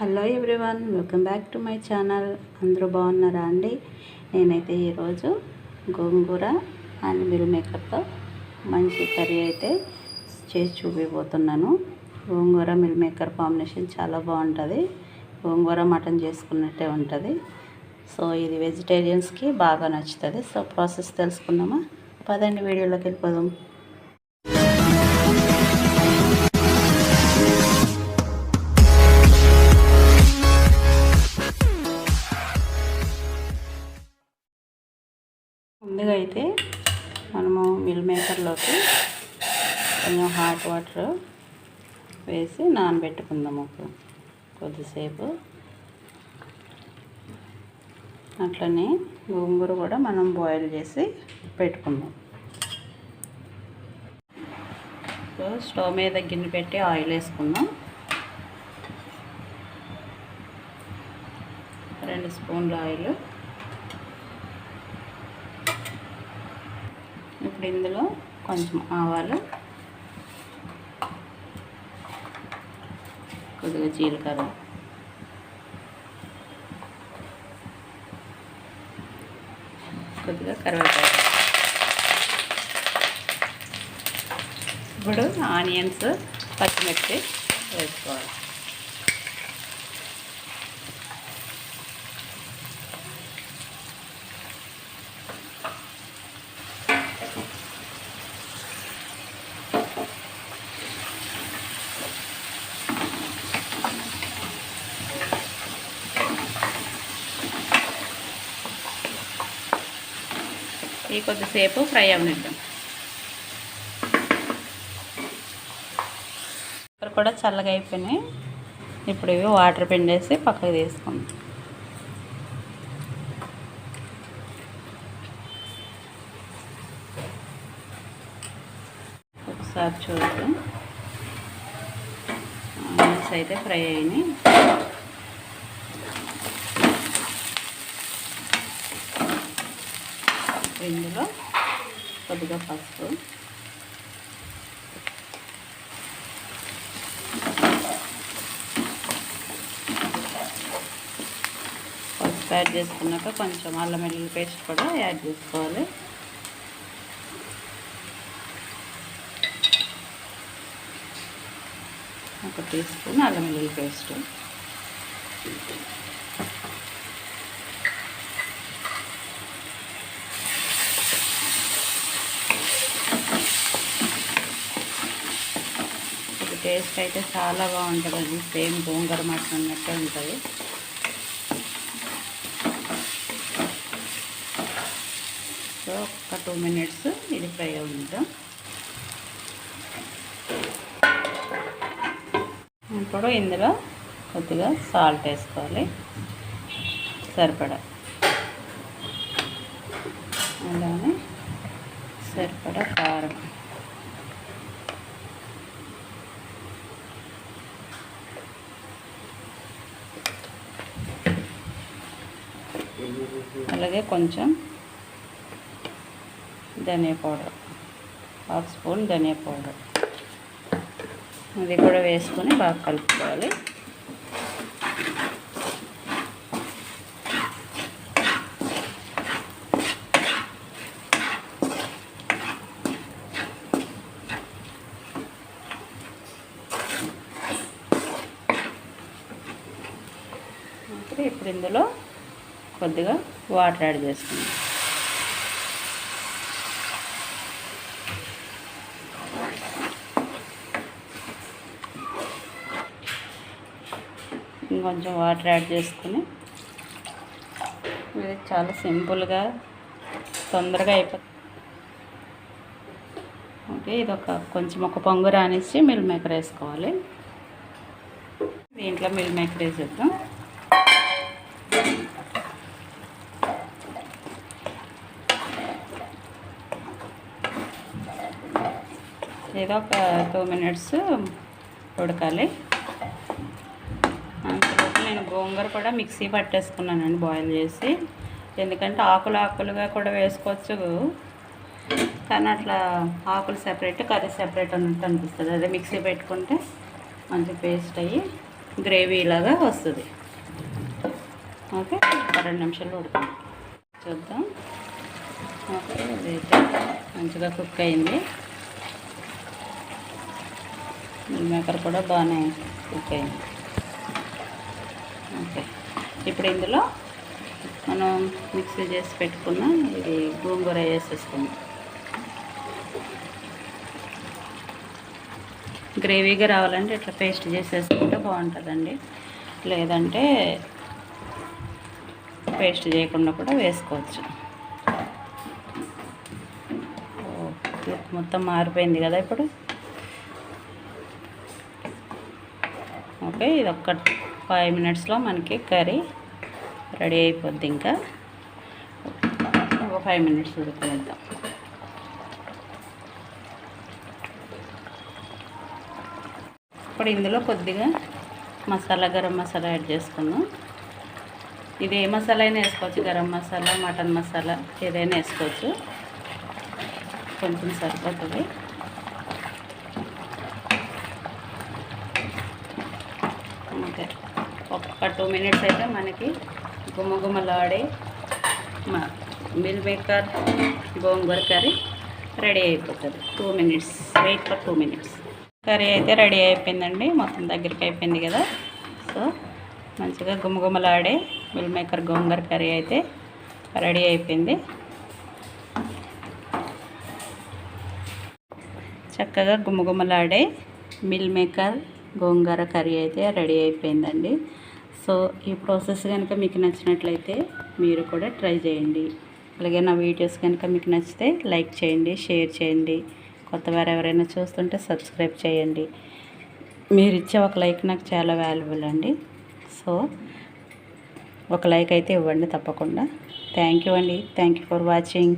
Hello everyone welcome back to my channel. అందరూ బాగున్నారా అండి? నేనైతే ఈరోజు గోంగూర అండ్ మిల్ మేకర్తో మంచి కర్రీ అయితే చేసి చూపిపోతున్నాను గోంగూర మిల్ మేకర్ కాంబినేషన్ చాలా బాగుంటుంది. గోంగూర మటన్ చేసుకున్నట్టే ఉంటుంది. సో ఇది వెజిటేరియన్స్కి బాగా నచ్చుతుంది. సో ప్రాసెస్ తెలుసుకుందామా? పదండి వీడియోలోకి వెళ్ళిపోదాం. ముందుగా అయితే మనము మిల్ మేకర్లోకి కొంచెం హాట్ వాటర్ వేసి నానబెట్టుకుందాం ఒక కొద్దిసేపు. అట్లనే గోంగూర కూడా మనం బాయిల్ చేసి పెట్టుకుందాం. సో స్టవ్ మీద గిన్నె పెట్టి ఆయిల్ వేసుకుందాం. రెండు స్పూన్ల ఆయిల్. ఇప్పుడు ఇందులో కొంచెం ఆవాలు కొద్దిగా జీలకర్ర. కొద్దిగా కరివేపాకు. ఇప్పుడు ఆనియన్స్ పచ్చిమిర్చి వేసుకోవాలి. ఈ కొద్దిసేపు ఫ్రై అవనిద్దాం. ఇక్కడ కూడా చల్లగా అయిపోయినాయి. ఇప్పుడు ఇవి వాటర్ పిండేసి పక్కకు తీసుకుందాం. ఒకసారి చూద్దాం. ఆనియన్స్ అయితే ఫ్రై అయినాయి. ఇందులో కొద్దిగా పసుపు. పసుపు యాడ్ చేసుకున్నాక కొంచెం అల్లం వెల్లుల్లి పేస్ట్ కూడా యాడ్ చేసుకోవాలి. ఒక టీ స్పూన్ అల్లం వెల్లుల్లి పేస్ట్. టేస్ట్ అయితే చాలా బాగుంటుంది. అది సేమ్ గోంగూర మటన్ అన్నట్టే ఉంటుంది. సో ఒక టూ మినిట్స్ ఇది ఫ్రై అవుతుంటాం ఇప్పుడు ఇందులో కొద్దిగా సాల్ట్ వేసుకోవాలి. సరిపడా. అలానే సరిపడా అలాగే కొంచెం ధనియా పౌడర్ హాఫ్ స్పూన్ ధనియా పౌడర్. అది కూడా వేసుకొని బాగా కలుపుకోవాలి. ఇప్పుడు ఇందులో కొద్దిగా వాటర్ యాడ్ చేసుకుందాం. ఇంకొంచెం వాటర్ యాడ్ చేసుకుని ఇది చాలా సింపుల్గా తొందరగా అయిపోతుంది ఓకే ఇది ఒక కొంచెం ఒక పొంగు రానిచ్చి మిల్ మేకర్ వేసుకోవాలి. దీంట్లో మిల్ మేకర్ వేసేద్దాం. ఏదో ఒక టూ మినిట్స్ ఉడకాలి. అంతలోపు నేను గోంగూర కూడా మిక్సీ పట్టేసుకున్నానండి బాయిల్ చేసి. ఎందుకంటే ఆకులు ఆకులుగా కూడా వేసుకోవచ్చు. కానీ అట్లా ఆకులు సెపరేట్ కర్రీ సెపరేట్ అన్నట్టు అనిపిస్తుంది. అదే మిక్సీ పెట్టుకుంటే మంచి పేస్ట్ అయ్యి గ్రేవీలాగా వస్తుంది. ఓకే రెండు నిమిషాలు ఉడుతుంది చూద్దాం. ఓకే ఇదైతే మంచిగా కుక్ అయింది. మిల్ మేకర్ కూడా బాగానే కుక్ అయింది ఓకే ఇప్పుడు ఇందులో మనం మిక్సీ చేసి పెట్టుకున్న ఇది గోంగూర వేసేసుకుందాం గ్రేవీగా రావాలంటే ఇట్లా పేస్ట్ చేసేసుకుంటే బాగుంటుందండి. లేదంటే పేస్ట్ చేయకుండా కూడా వేసుకోవచ్చు. ఓ, మొత్తం మారిపోయింది కదా ఇప్పుడు? ఓకే ఇది ఒక ఫైవ్ మినిట్స్లో మనకి కర్రీ రెడీ అయిపోద్ది ఇంకా. ఒక ఫైవ్ మినిట్స్ ఉడకనిద్దాం ఇప్పుడు ఇందులో కొద్దిగా మసాలా గరం మసాలా యాడ్ చేసుకుందాం. ఇది ఏ మసాలా అయినా వేసుకోవచ్చు గరం మసాలా మటన్ మసాలా ఏదైనా వేసుకోవచ్చు. కొంచెం సరిపోతుంది ఓకే ఒక టూ మినిట్స్ అయితే మనకి గుమ్మగుమ్మలాడే మా మిల్ మేకర్ గోంగూర కర్రీ రెడీ అయిపోతుంది. Two minutes wait for two minutes. Curry అయితే రెడీ అయిపోయిందండి మొత్తం దగ్గరికి అయిపోయింది కదా. సో మంచిగా గుమ్మగుమ్మలాడే మిల్ మేకర్ గోంగూర కర్రీ అయితే రెడీ అయిపోయింది. చక్కగా గుమ్మగుమ్మలాడే మిల్ మేకర్ గోంగూర కర్రీ అయితే రెడీ అయిపోయిందండి. సో ఈ ప్రాసెస్ కనుక మీకు నచ్చినట్లయితే మీరు కూడా ట్రై చేయండి. అలాగే నా వీడియోస్ కనుక మీకు నచ్చితే లైక్ చేయండి షేర్ చేయండి. కొత్త వారు ఎవరైనా చూస్తుంటే సబ్స్క్రైబ్ చేయండి. మీరు ఇచ్చే ఒక లైక్ నాకు చాలా వాల్యుబుల్ అండి. సో ఒక లైక్ అయితే ఇవ్వండి తప్పకుండా. థ్యాంక్ యూ అండి. Thank you for watching.